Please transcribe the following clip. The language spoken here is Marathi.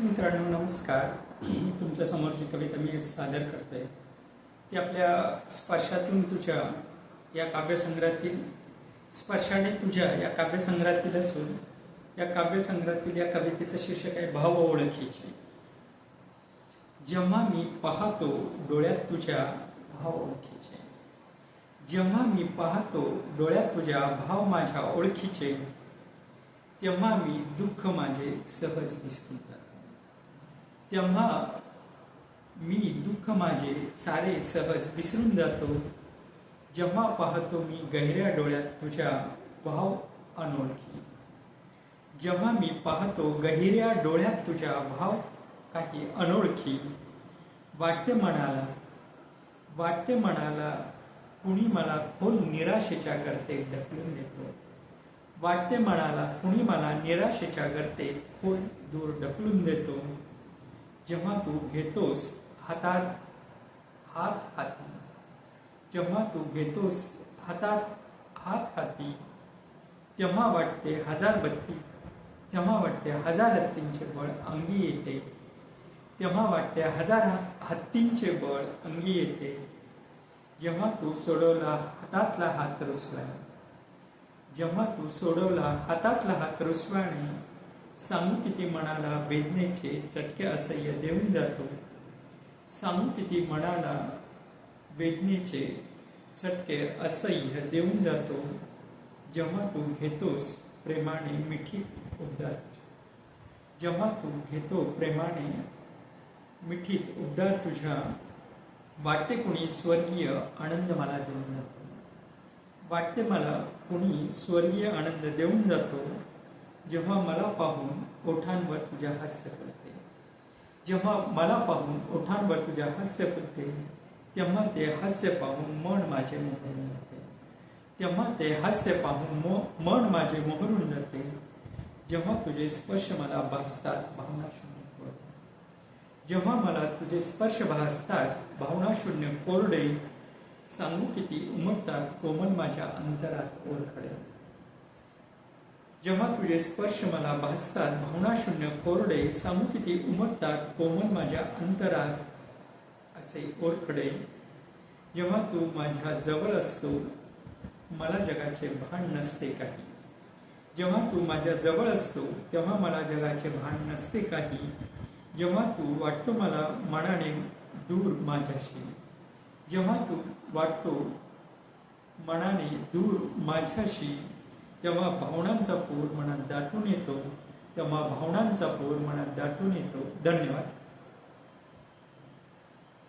मित्रांनो नमस्कार. तुमच्या समोरची कविता मी सादर करतोय ती आपल्या स्पर्शातून तुझ्या या काव्यसंग्रहातील स्पर्शाने तुझ्या या काव्यसंग्रहातील असून या काव्यसंग्रहातील या कवितेचं शीर्षक आहे भाव ओळखीचे. जेव्हा मी पाहतो डोळ्यात तुझ्या भाव ओळखीचे. जेव्हा मी पाहतो डोळ्यात तुझ्या भाव माझ्या ओळखीचे तेव्हा मी दुःख माझे सहज दिसून जातो तेव्हा मी दुःख माझे सारे सहज विसरून जातो. जेव्हा पाहतो मी गहिऱ्या डोळ्यात तुझ्या भाव अनोळखी. जेव्हा मी पाहतो गहिऱ्या डोळ्यात तुझ्या भाव काही अनोळखी. वाटते मनाला वाटते मनाला कुणी मला खोल निराशेच्या गर्तेत ढकलून देतो. वाटते मनाला कुणी मला निराशेच्या गर्तेत खोल दूर ढकलून देतो. जेव्हा तू घेतोस हातात हात हाती. जेव्हा तू घेतोस हातात हात हाती तेव्हा वाटते हजार बत्ती तेव्हा वाटते हजार हत्तींचे बळ अंगी येते. तेव्हा वाटते हजार हत्तींचे बळ अंगी येते. जेव्हा तू सोडवला हातातला हात रुसवाने जेव्हा तू सोडवला हातातला हात रुसवाने सांगू किती मनाला वेदनेचे चटके असह्य देऊन जातो. सांगू किती मनाला वेदनेचे चटके असह्य देऊन जातो. जेव्हा तू घेतोस प्रेमाने मिठी उबदार जेव्हा तू घेतो प्रेमाने मिठीत उबदार तुझ्या वाटते कुणी स्वर्गीय आनंद मला देऊन जातो. वाटते मला कुणी स्वर्गीय आनंद देऊन जातो. जेव्हा मला पाहून ओठांवर तुझ्या हास्य फुलते जेव्हा मला पाहून ओठांवर तुझ्या हास्य फुलते तेव्हा ते हास्य पाहून मन माझे मोहरून जाते. तेव्हा ते हास्य पाहून मो मन माझे मोहरून जाते. जेव्हा तुझे स्पर्श मला भासतात भावना शून्य कोरडे. जेव्हा मला तुझे स्पर्श भासतात भावना शून्य कोरडे सांगू किती उमटतात कोमल माझ्या अंतरात ओरखडे. जेव्हा तुझे स्पर्श मला भासतात भावनाशून्य कोरडे सामुकिती किती उमटतात कोमल माझ्या अंतरात असे ओरखडे जेव्हा तू माझ्या जवळ असतो मला जगाचे भान नसते काही. जेव्हा तू माझ्या जवळ असतो तेव्हा मला जगाचे भान नसते काही. जेव्हा तू वाटतो मला मनाने दूर माझ्याशी. जेव्हा तू वाटतो मनाने दूर माझ्याशी तेव्हा भावनांचा पूर मनात दाटून येतो. तेव्हा भावनांचा पूर मनात दाटून येतो. धन्यवाद.